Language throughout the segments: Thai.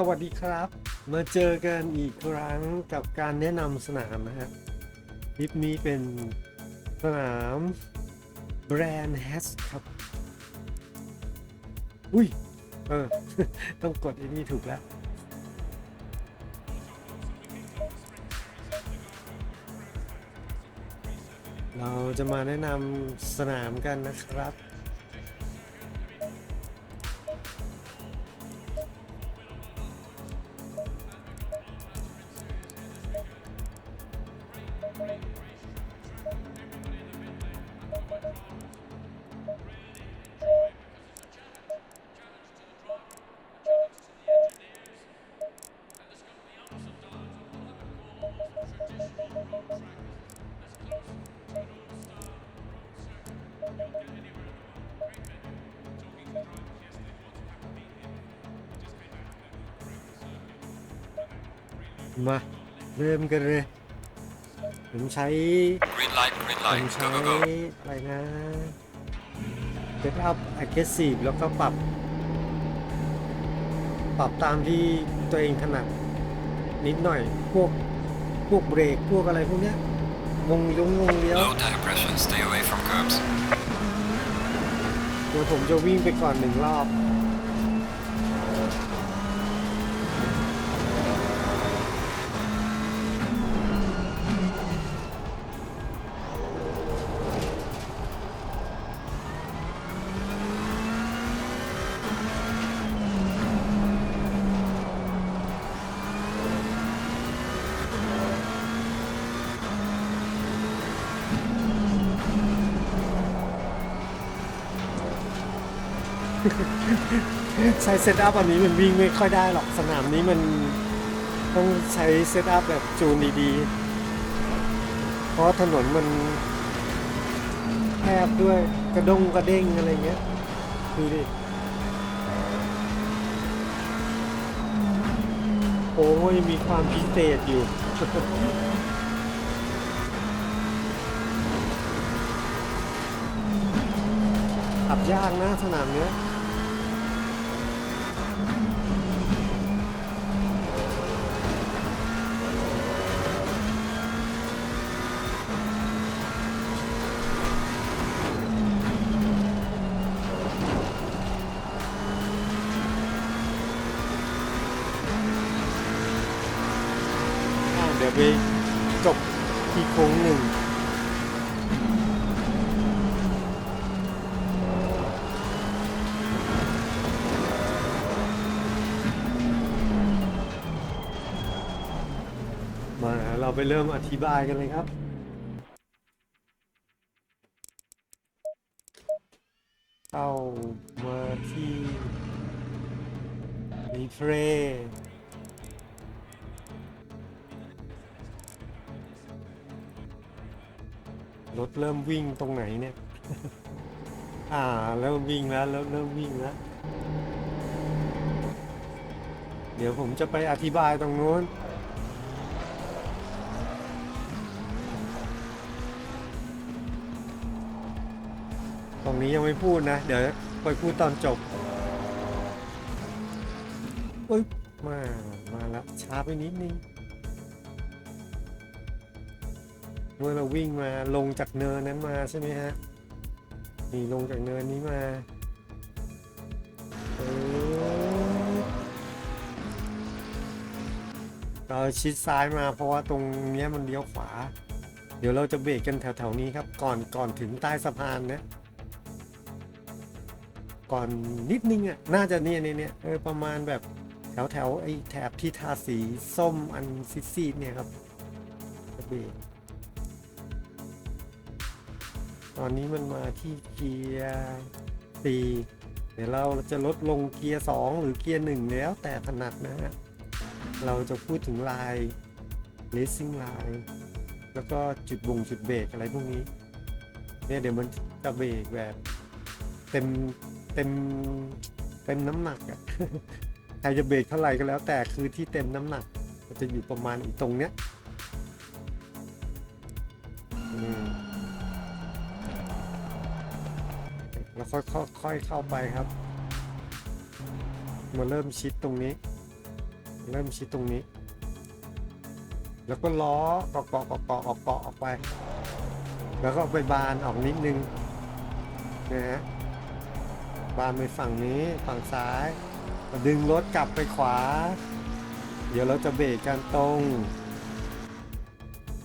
สวัสดีครับ มาเจอกันอีกครั้งกับการแนะนำสนามนะฮะคลิปนี้เป็นสนามแบรนด์แฮสครับ อุ้ย เออ ต้องกดไอ้นี่ถูกแล้ว เราจะมาแนะนำสนามกันนะครับ มาเริ่มกันเลย ผมใช้ Green light, green ผม light, ใช้ go, go, go. อะไรนะเซตอัพ aggressive แล้วก็ปรับ ปรับตามที่ตัวเองถนัดนิดหน่อย พวก พวกเบรก พวกอะไรพวกเนี้ย วงลงวงเลี้ยว Low tire pressure, stay away from curbs. เดี๋ยวผมจะวิ่งไปก่อนหนึ่งรอบ ใช้เซตอัพอันนี้มันวิ่งไม่ค่อยได้หรอกสนามนี้มันต้องใช้เซตอัพแบบจูนดีๆ เพราะถนนมันแคบด้วยกระดงกระเด้งอะไรเงี้ยดูดิโอ้ยมีความพิเศษอยู่ขับยากนะสนามเนี้ย ดี๋ยวไปจบที่โค้งหนึ่งมาเราไปเริ่มอธิบายกันเลยครับ วิ่งตรงไหนเนี่ย อ่าเริ่มวิ่งแล้วเริ่มเริ่มวิ่งแล้ว เดี๋ยวผมจะไปอธิบายตรงนู้น ตรงนี้ยังไม่พูดนะ เดี๋ยวไปพูดตอนจบปึ๊บมา มาแล้วช้าไปนิดนึง เมื่อเราวิ่งมาลงจากเนินนั้นมาใช่ไหมฮะนี่ลงจากเนินนี้มาเราชิดซ้ายมาเพราะว่าตรงเนี้ยมันเลี้ยวขวา เดี๋ยวเราจะเบรกกันแถวๆนี้ครับ ก่อนก่อนถึงใต้สะพานนะ ก่อนนิดนึงอะน่าจะเนี่ยเนี่ยเนี่ยเออประมาณแบบแถวแถวไอ้แถบที่ทาสีส้มอันซีดๆเนี่ยครับจะเบรก ตอนนี้มันมาที่เกียร์สี่เดี๋ยวเราจะลดลงเกียร์สองหรือเกียร์หนึ่งแล้วแต่ถนัดนะฮะ เราจะพูดถึงลาย racing line แล้วก็จุดบ่งจุดเบรกอะไรพวกนี้ เนี่ยเดี๋ยวมันจะเบรกแบบ เต็มเต็มเต็มน้ำหนักอะใครจะเบรกเท่าไหร่ก็แล้ว แต่คือที่เต็มน้ำหนัก มันจะอยู่ประมาณอีตรงเนี้ยอืม แล้วค่อยค่อยค่อยเข้าไปครับมาเริ่มชิดตรงนี้ เริ่มชิดตรงนี้ แล้วก็ล้อเกาะเกาะเกาะเกาะออกเกาะออกไป แล้วก็ไปบานออกนิดนึงนะฮะบานไปฝั่งนี้ฝั่งซ้ายดึงรถกลับไปขวา เดี๋ยวเราจะเบรกกันตรง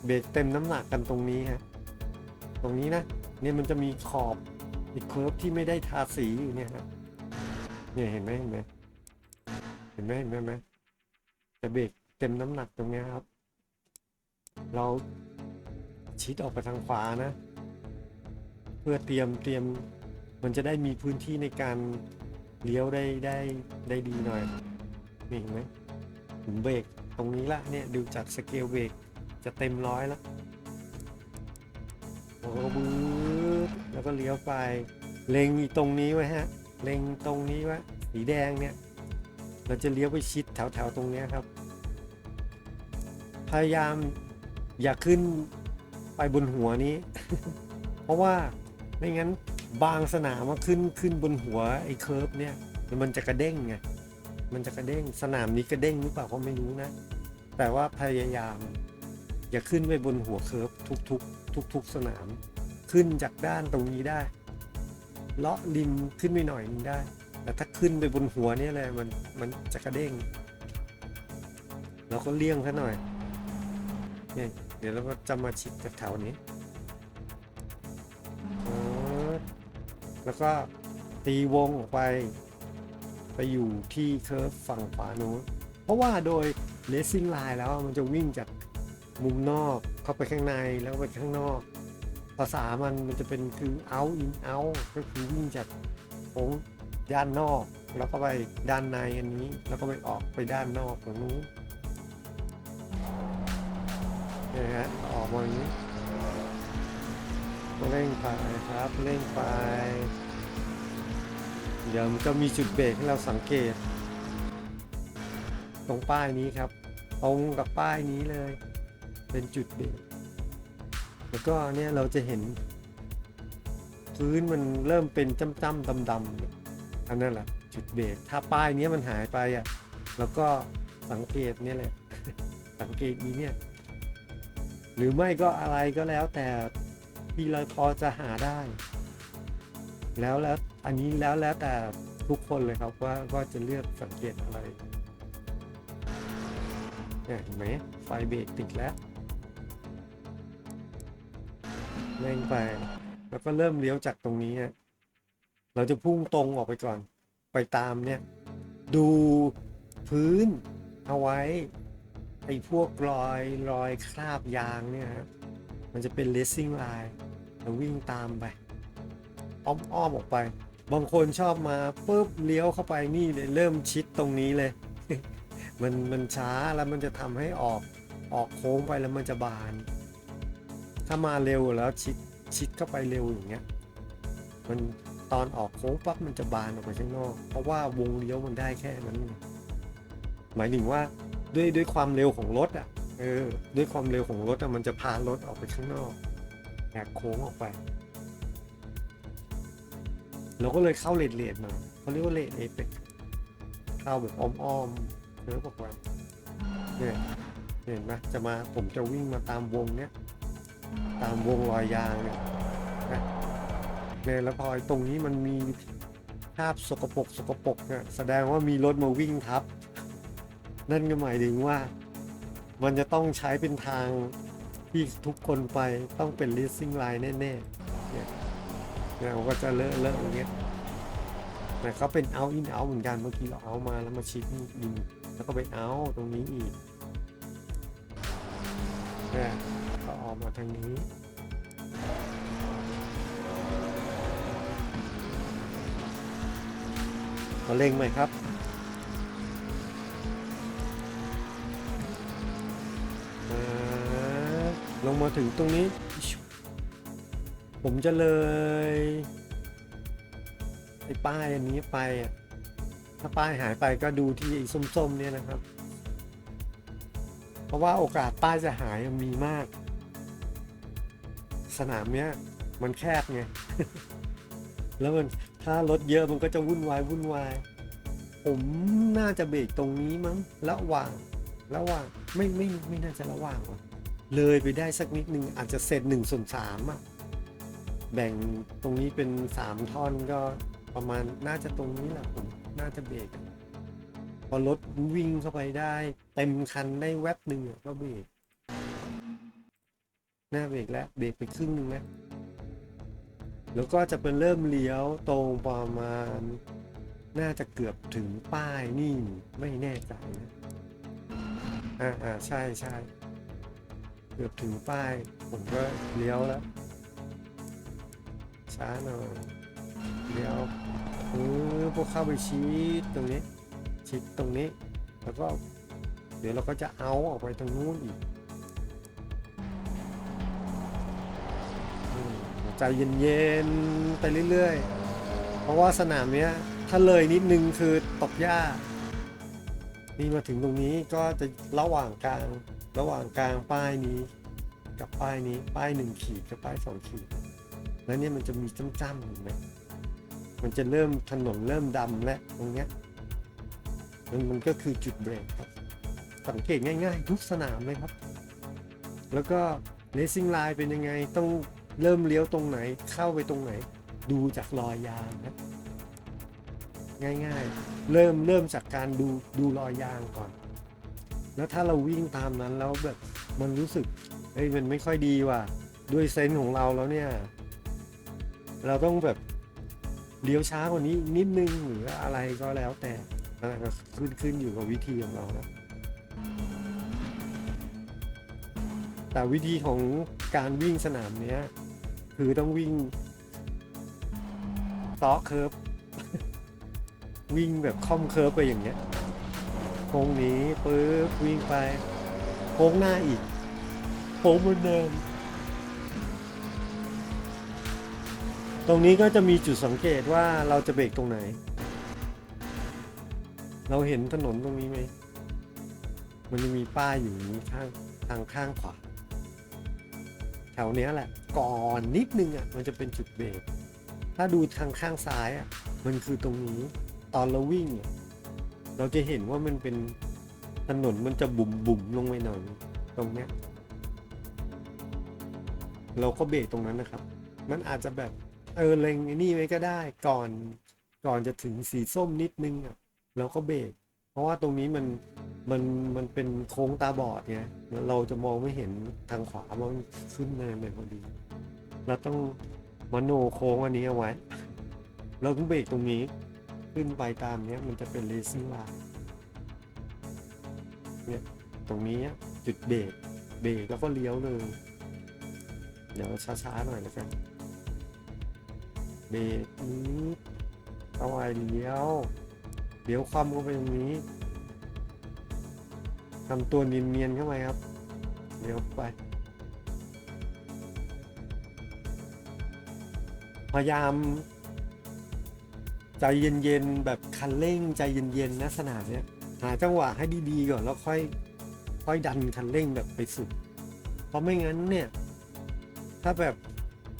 เบรกเต็มน้ำหนักกันตรงนี้ฮะตรงนี้นะเนี่ยมันจะมีขอบ อีกเคิร์ฟที่ไม่ได้ทาสีอยู่เนี่ยฮะเนี่ยเห็นไหมเห็นไหมเห็นไหมเห็นไหมเห็นไหมจะเบรกเต็มน้ำหนักตรงเนี้ยครับ เราชิดออกไปทางขวานะ เพื่อเตรียมเตรียมมันจะได้มีพื้นที่ในการเลี้ยวได้ได้ได้ดีหน่อยนี่เห็นไหมผมเบรกตรงนี้ละเนี่ยดูจากสเกลเบรกจะเต็มร้อยแล้วโอ้โหบื้อ แล้วก็เลี้ยวไป เล็งอีตรงนี้ไว้ฮะ เล็งตรงนี้ไว้สีแดงเนี่ย เราจะเลี้ยวไปชิดแถวๆตรงนี้ครับ พยายามอย่าขึ้นไปบนหัวนี้ เพราะว่าไม่งั้นบางสนามว่าขึ้นขึ้นบนหัวไอ้เคิร์ฟเนี่ยมันจะกระเด้งไง มันจะกระเด้ง สนามนี้กระเด้งหรือเปล่าก็ไม่รู้นะ แต่ว่าพยายาม อย่าขึ้นไปบนหัวเคิร์ฟทุกๆทุกๆสนาม ขึ้นจากด้านตรงนี้ได้ เลาะริมขึ้นไปหน่อยนึงได้ แต่ถ้าขึ้นไปบนหัวเนี่ยเลยมันมันจะกระเด้ง เราก็เลี่ยงซะหน่อยเนี่ยเดี๋ยวเราก็จะมาชิดจากแถวนี้แล้วก็ตีวงออกไป ไปอยู่ที่เคิร์ฟฝั่งขวานู้นเพราะว่าโดยเลสซิ่งไลน์แล้วมันจะวิ่งจากมุมนอกเข้าไปข้างในแล้วไปข้างนอก ภาษามันมันจะเป็นคือ out in out ก็คือวิ่งจากโค้งด้านนอก แล้วก็ไปด้านในอันนี้ แล้วก็ไปออกไปด้านนอกตรงนู้นนี่ยฮะออกมาอย่างนี้เร่งไปครับเร่งไป เดี๋ยวมันก็มีจุดเบรกให้เราสังเกต ตรงป้ายนี้ครับ ตรงกับป้ายนี้เลย เป็นจุดเบรก แล้วก็เนี่ยเราจะเห็น พื้นมันเริ่มเป็นจ้ำๆดำๆอันนั้นแหละจุดเบรกถ้าป้ายเนี้ยมันหายไปอะแล้วก็สังเกตเนี่ยแหละ สังเกตนี้เนี่ย หรือไม่ก็อะไรก็แล้วแต่ที่เราพอจะหาได้ แล้วแล้วอันนี้แล้วแล้วแต่ทุกคนเลยครับว่าว่าจะเลือกสังเกตอะไรเนี่ยเห็นไหมไฟเบรกติดแล้ว เร่งไป แล้วก็เริ่มเลี้ยวจากตรงนี้เราจะพุ่งตรงออกไปก่อน ไปตามเนี่ย ดูพื้นเอาไว้ ไอ้พวกรอยรอยคราบยางเนี่ยมันจะเป็นเลสซิ่งไลน์เราวิ่งตามไป อ้อมอ้อมออกไป บางคนชอบมาปุ๊บเลี้ยวเข้าไปนี่เลยเริ่มชิดตรงนี้เลย มันมันช้าแล้วมันจะทำให้ออกออกโค้งไปแล้วมันจะบาน ถ้ามาเร็วแล้วชิดชิดเข้าไปเร็วอย่างเงี้ยมันตอนออกโค้งปั๊บมันจะบานออกไปข้างนอก เพราะว่าวงเลี้ยวมันได้แค่นั้น หมายถึงว่าด้วยด้วยความเร็วของรถอะเออด้วยความเร็วของรถอะมันจะพารถออกไปข้างนอกแหกโค้งออกไปเราก็เลยเข้าเลดเลดมาเขาเรียกว่าเลดเอเปกเข้าแบบอ้อมๆเนื้อบอกว่าเนี่ยเห็นไหมจะมาผมจะวิ่งมาตามวงเนี้ย ตามวงรอยยางเนี่ยนะเนี่ยแล้วพอตรงนี้มันมีภาพสกปรกสกปรกเนี่ยแสดงว่ามีรถมาวิ่งทับ นั่นก็หมายถึงว่า มันจะต้องใช้เป็นทางที่ทุกคนไปต้องเป็น leasing line แน่ๆเนี่ยเนี่ยก็จะเลอะเลอะอย่างเงี้ยแต่เขาเป็น out in out เหมือนกันเมื่อกี้เราเอามาแล้วมาชิดนี่อินแล้วก็ไป out ตรงนี้อีกเนี่ย ออกมาทางนี้มาเร่งไหมครับ ลงมาถึงตรงนี้ ผมจะเลยไอ้ป้ายอันนี้ไป ถ้าป้ายหายไปก็ดูที่ไอ้ส้มๆเนี่ยนะครับ เพราะว่าโอกาสป้ายจะหายมีมาก สนามเนี้ยมันแคบไง แล้วมันถ้ารถเยอะมันก็จะวุ่นวายวุ่นวาย ผมน่าจะเบรกตรงนี้มั้งระหว่างระหว่างไม่ไม่ไม่น่าจะระหว่างวะเลยไปได้สักนิดนึงอาจจะเสร็จหนึ่งส่วนสามอะแบ่งตรงนี้เป็นสามท่อนก็ประมาณน่าจะตรงนี้แหละผมน่าจะเบรกพอรถวิ่งเข้าไปได้ เต็มคันได้แวบหนึ่งก็เบรก หน้าเบรกแล้วเบรกไปครึ่งนึงแล้วแล้วก็จะเป็นเริ่มเลี้ยวตรงประมาณ น่าจะเกือบถึงป้ายนี่ไม่แน่ใจนะอ่าอ่าใช่ใช่เกือบถึงป้ายผมก็เลี้ยวแล้วช้าหน่อยเลี้ยวเออพวกเข้าไปชี้ตรงนี้ชิดตรงนี้ แล้วก็ เดี๋ยวเราก็จะเอาออกไปตรงนู้นอีก ใจเย็นๆไปเรื่อยๆ เพราะว่าสนามเนี้ยถ้าเลยนิดนึงคือตกหญ้า นี่มาถึงตรงนี้ก็จะระหว่างกลางระหว่างกลางป้ายนี้ กับป้ายนี้ป้ายหนึ่งขีดกับป้ายสองขีด แล้วเนี่ยมันจะมีจ้ำๆเห็นไหมมันจะเริ่มถนนเริ่มดำแล้วตรงเนี้ยมันมันก็คือจุดเบรกครับ สังเกตง่ายๆ ทุกสนามเลยครับ แล้วก็เลสซิ่งไลน์เป็นยังไงต้อง เริ่มเลี้ยวตรงไหนเข้าไปตรงไหน ดูจากรอยยางนะง่ายๆ เริ่มเริ่มจากการดูดูรอยยางก่อน แล้วถ้าเราวิ่งตามนั้นแล้วแบบมันรู้สึกเฮ้ยมันไม่ค่อยดีว่ะด้วยเซนส์ของเราแล้วเนี่ย เราต้องแบบเลี้ยวช้ากว่านี้นิดนึงหรืออะไรก็แล้วแต่ขึ้นขึ้นอยู่กับวิธีของเรานะแต่วิธีของการวิ่งสนามเนี้ย คือต้องวิ่งต่อเคิร์ฟวิ่งแบบค่อมเคิร์ฟไปอย่างเงี้ยโค้งนี้ปึ๊บวิ่งไปโค้งหน้าอีกโค้งเหมือนเดิมตรงนี้ก็จะมีจุดสังเกตว่าเราจะเบรกตรงไหน เราเห็นถนนตรงนี้ไหม มันจะมีป้ายอยู่นี้ข้างทางข้างขวา แถวเนี้ยแหละ ก่อนนิดนึงอะมันจะเป็นจุดเบรกถ้าดูทางข้างซ้ายอะมันคือตรงนี้ตอนเราวิ่งอะเราจะเห็นว่ามันเป็นถนนมันจะบุ๋มบุ๋มลงไปหน่อยตรงเนี้ยเราก็เบรกตรงนั้นนะครับ มันอาจจะแบบเออเล็งไอ้นี่ไว้ก็ได้ก่อนก่อนจะถึงสีส้มนิดนึงอะเราก็เบรกเพราะว่าตรงนี้มัน มันมันเป็นโค้งตาบอดไงเราจะมองไม่เห็นทางขวามันขึ้นเนินไปพอดีเราต้องมโนโค้งอันนี้เอาไว้ เราต้องเบรกตรงนี้ขึ้นไปตามเนี้ยมันจะเป็นเลซิ่งไลน์เนี่ยตรงนี้จุดเบรกเบรกแล้วก็เลี้ยวเลยเดี๋ยวช้าๆหน่อยแล้วกันเบรกนี้เอาไว้เลี้ยวเลี้ยวความลงไปตรงนี้ ทำตัวเนียนๆเข้าไปครับเลี้ยวไป พยายาม ใจเย็นๆ แบบคันเร่งใจเย็นๆนะสนามเนี้ยหาจังหวะให้ดีๆก่อนแล้วค่อย ค่อยดันคันเร่งแบบไปสุด เพราะไม่งั้นเนี่ย ถ้าแบบ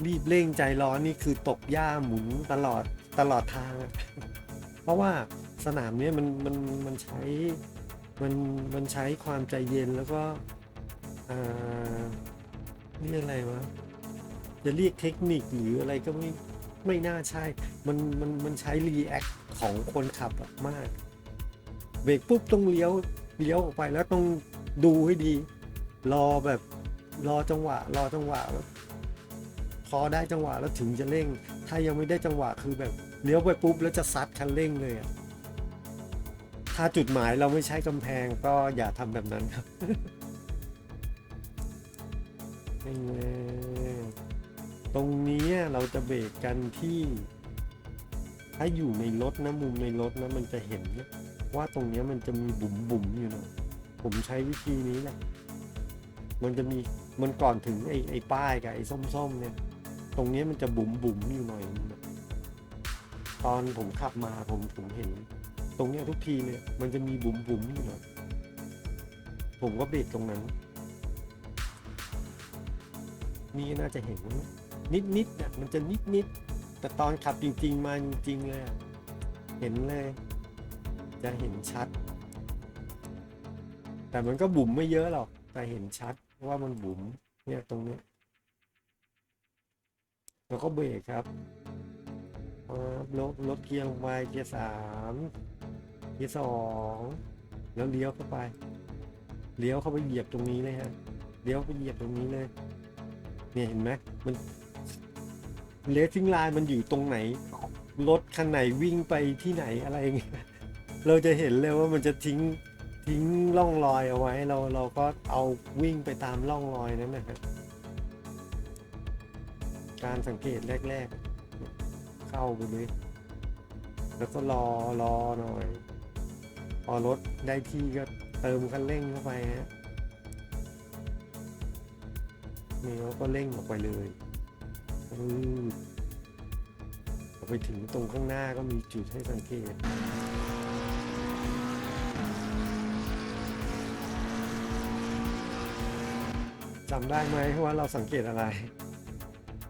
รีบเร่งใจร้อนนี่คือตกหญ้าหมุนตลอดตลอดทาง เพราะว่าสนามเนี้ยมันมันมันใช้ มันมันใช้ความใจเย็นแล้วก็อ่าเรียกอะไรวะจะเรียกเทคนิคหรืออะไรก็ไม่ไม่น่าใช่ มันมันมันใช้รีแอคของคนขับมาก เบรกปุ๊บต้องเลี้ยวเลี้ยวออกไปแล้วต้องดูให้ดี รอแบบรอจังหวะ รอจังหวะแล้วพอได้จังหวะแล้วถึงจะเร่ง ถ้ายังไม่ได้จังหวะคือแบบเลี้ยวไปปุ๊บแล้วจะซัดคันเร่งเลยอะ ถ้าจุดหมายเราไม่ใช้กำแพงก็อย่าทำแบบนั้นครับตรงนี้เราจะเบรกกันที่ ถ้าอยู่ในรถนะมุมในรถนะมันจะเห็นว่าตรงนี้มันจะมีบุ๋มบุ๋มๆอยู่น่อยผมใช้วิธีนี้แหละ มันจะมีมันก่อนถึงไอ้ไอ้ป้ายกับไอ้ส้มๆเนี่ย ตรงนี้มันจะบุ๋มบุ๋มๆอยู่หน่อย ตอนผมขับมาผมผมเห็น ตรงเนี้ยทุกทีเนี่ยมันจะมีบุ๋มบุ๋มๆอยู่หน่อยผมก็เบรกตรงนั้น นี่น่าจะเห็นนิดนิดๆเนี่ยมันจะนิดนิดๆแต่ตอนขับจริง ๆ มาจริงๆเลยเห็นเลย จะเห็นชัด แต่มันก็บุ๋มไม่เยอะหรอก แต่เห็นชัดว่ามันบุ๋มเนี่ยตรงนี้แล้วก็เบรกครับอ่าลดเกียร์ลงไปเกียร์สาม เกียร์สองแล้วเลี้ยวเข้าไป เลี้ยวเข้าไปเหยียบตรงนี้เลยฮะ เลี้ยวไปเหยียบตรงนี้เลย เนี่ยเห็นไหมมันเลสซิ่งไลน์มันอยู่ตรงไหน รถคันไหนวิ่งไปที่ไหนอะไรอย่างเงี้ย เราจะเห็นเลยว่ามันจะทิ้งทิ้งร่องรอยเอาไว้ เราเราก็เอาวิ่งไปตามร่องรอยนั้นนะครับการสังเกตแรก ๆ เข้าไปเลย แล้วก็รอรอหน่อย พอรถได้ที่ก็เติมคันเร่งเข้าไปฮะนี่เราก็เร่งออกไปเลยอือไปถึงตรงข้างหน้าก็มีจุดให้สังเกตจำได้ไหมว่าเราสังเกตอะไร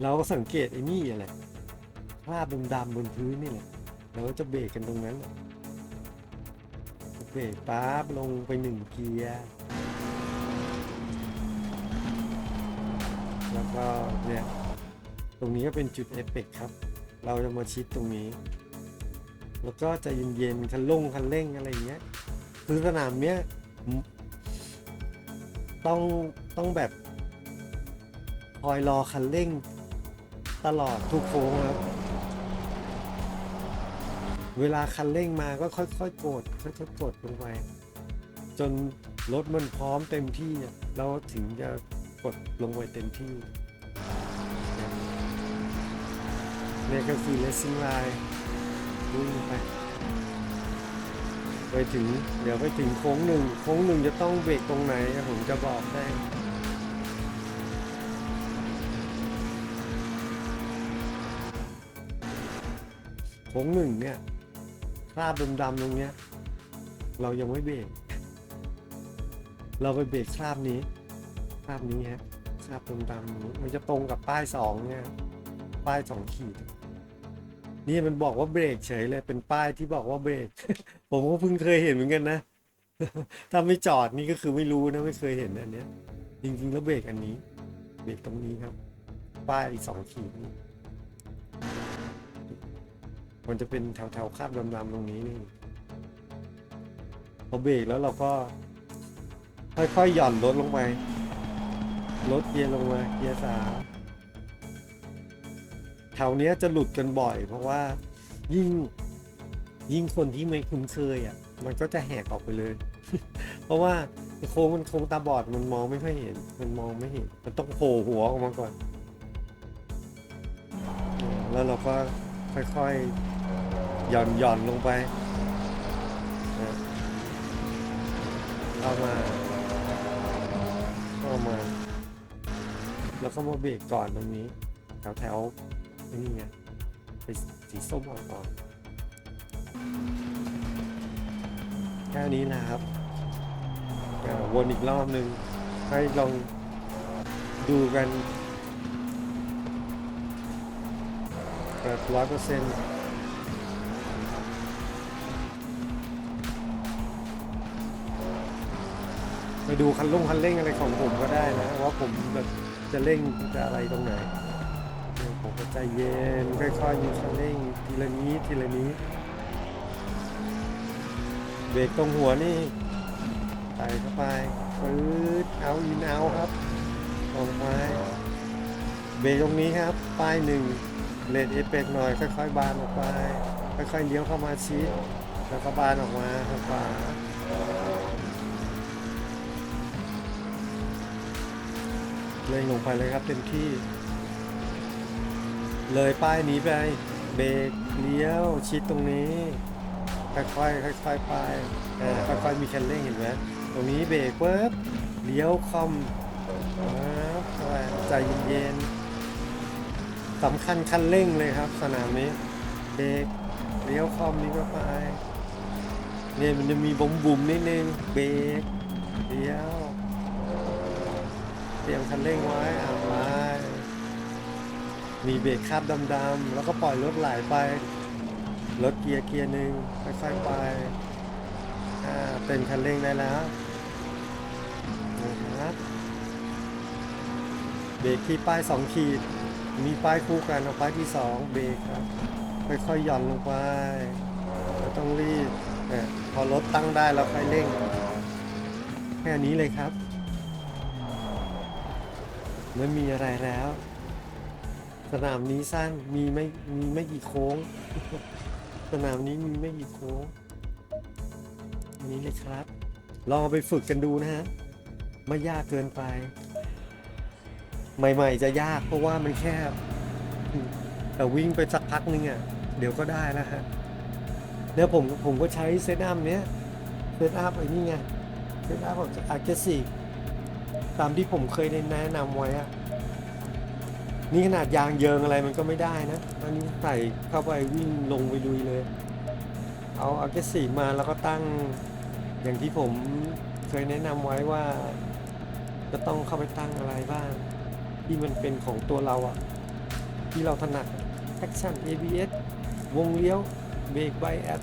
เราก็สังเกตไอ้นี่แหละคราบดำๆบนพื้นนี่แหละเราก็จะเบรกกันตรงนั้นแหละ เบรกปั๊บลงไปหนึ่งเกียร์ แล้วก็เนี่ย ตรงนี้ก็เป็นจุดเอฟเฟกครับ เราจะมาชิดตรงนี้ แล้วก็จะเย็นๆคันลงคันเร่งอะไรเงี้ย คือสนามเนี้ยต้องต้องแบบคอยรอคันเร่งตลอดทุกโค้งครับ เวลาคันเร่งมาก็ค่อยๆกดค่อยๆกดลงไปจนรถมันพร้อมเต็มที่เราถึงจะกดลงไปเต็มที่เนี่ยก็คือ racing line วิ่งไปไปถึงเดี๋ยวไปถึงโค้งหนึ่งโค้งหนึ่งจะต้องเบรกตรงไหนผมจะบอกได้โค้งหนึ่งเนี่ย คราบดำๆตรงเนี้ย เรายังไม่เบรกเราไปเบรกคราบนี้คราบนี้ฮะคราบดำๆนี้มันจะตรงกับป้ายสองเนี่ยป้ายสองขีด นี่มันบอกว่าเบรกเฉยเลยเป็นป้ายที่บอกว่าเบรกผมก็เพิ่งเคยเห็นเหมือนกันนะถ้าไม่จอดนี่ก็คือไม่รู้นะไม่เคยเห็นอันเนี้ย จริงๆแล้วเบรกอันนี้ เบรกตรงนี้ครับ ป้ายอีกสองขีดนี่ มันจะเป็นแถวๆคาบดำๆตรงนี้นี่พอเบรกแล้วเราก็ ค่อยๆหย่อนรถลงไปลดเกียร์ลงมาเกียร์สามแถวเนี้ยจะหลุดกันบ่อย เพราะว่ายิ่งยิ่งคนที่ไม่คุ้นเคยอะ มันก็จะแหกออกไปเลย เพราะว่าโค้งมันโค้งตาบอดมันมองไม่ค่อยเห็น มันมองไม่เห็น มันต้องโผล่หัวออกมาก่อน แล้วเราก็ค่อยๆ ย่อนหย่อนลงไปนะเข้ามา เข้ามา แล้วก็มาเบรกก่อนตรงนี้ แถวแถวๆนี่ไงไปสีส้มอ่อน แค่นี้นะครับวนอีกรอบหนึ่งให้ลองดูกันแบบร้อยเปอร์เซ็นต์ ดูคันลงคันเร่งอะไรของผมก็ได้นะว่าผมแบบจะเร่งจะอะไรตรงไหนผมก็ใจเย็นค่อยๆมีคันเร่งทีละนี้ทีละนี้เบรกตรงหัวนี่ใส่เข้าไปปื๊ดเอาอินเอาครับออกไปเบรกตรงนี้ครับป้ายหนึ่งเลดเอเปกหน่อยค่อยๆบานออกไปค่อยๆเลี้ยวเข้ามาชิดแล้วก็บานออกมาทางขวา เร่งลงไปเลยครับเต็มที่ เลยป้ายนี้ไป เบรกเลี้ยวชิดตรงนี้ค่อยๆค่อยๆไปค่อยๆมีคันเร่งเห็นไหมตรงนี้เบรกปุ๊บเลี้ยวคอมปั๊บเข้าไปใจเย็นๆสำคัญคันเร่งเลยครับ สนามนี้เบรกเลี้ยวคอมนี้ก็ไปเนี่ยมันจะมีบุ๋มบุ๋มนิดนึงเบรกเลี้ยว เตรียมคันเร่งไว้อ่าไปมีเบรกคาบดำๆแล้วก็ปล่อยรถไหลไป รถเกียร์เกียร์หนึ่งค่อยๆไปอ่าเต็มคันเร่งได้แล้วนะครับเบรกที่ป้ายสองขีด มีป้ายคู่กันเอาป้ายที่สองเบรกครับค่อยๆหย่อนลงไปไม่ต้องรีบเนี่ยพอรถตั้งได้เราค่อยเร่ง แค่นี้เลยครับ ไม่มีอะไรแล้ว สนามนี้สั้นมีไม่มีไม่กี่โค้ง สนามนี้มีไม่กี่โค้งอันนี้เลยครับ ลองไปฝึกกันดูนะฮะ ไม่ยากเกินไป ใหม่ ๆ จะยากเพราะว่ามันแคบ แต่วิ่งไปสักพักนึงอะ เดี๋ยวก็ได้แล้วฮะเนี่ยผมผมก็ใช้เซตอัพเนี้ยเซตอัพไอ้นี่ไงเซตอัพของอาร์เกซี ตามที่ผมเคยได้แนะนำไว้อะนี่ขนาดยางเยิงอะไรมันก็ไม่ได้นะอันนี้ใส่เข้าไปวิ่งลงไปลุยเลย เอาอาเกซีมาแล้วก็ตั้งอย่างที่ผมเคยแนะนำไว้ว่า จะต้องเข้าไปตั้งอะไรบ้าง ที่มันเป็นของตัวเราอะที่เราถนัด Action ABS วงเลี้ยวเบรกไบแอด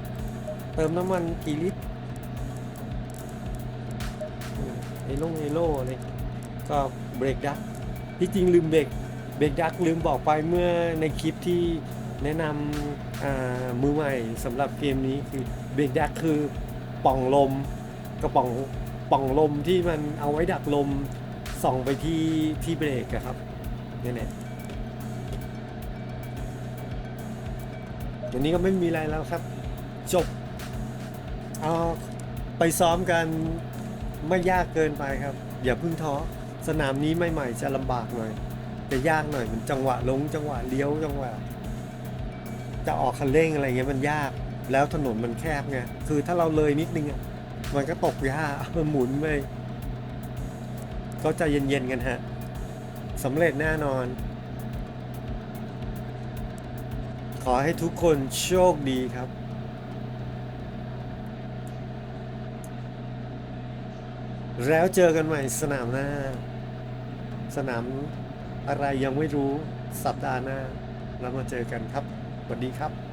เติมน้ำมันกี่ลิตรเอโลเอโลอะไร ก็เบรกดักที่จริงลืมเบรกเบรกดักลืมบอกไปเมื่อในคลิปที่แนะนำมือใหม่สำหรับเกมนี้คือเบรกดักคือป่องลมกระป๋องป่องลมที่มันเอาไว้ดักลมส่องไปที่ที่เบรกอะครับนี่แหละวันนี้ก็ไม่มีอะไรแล้วครับ จบเอาไปซ้อมกันไม่ยากเกินไปครับ อย่าพิ่งท้อ สนามนี้ใหม่ๆจะลำบากหน่อยจะยากหน่อยมันจังหวะลงจังหวะเลี้ยวจังหวะ จะออกคันเร่งอะไรเงี้ยมันยาก แล้วถนนมันแคบไงคือถ้าเราเลยนิดนึงอะมันก็ตกยากมันหมุนไปก็ใจเย็นๆกันฮะสำเร็จแน่นอน ขอให้ทุกคนโชคดีครับแล้วเจอกันใหม่สนามหน้า สนามอะไรยังไม่รู้สัปดาห์หน้า แล้วมาเจอกันครับสวัสดีครับ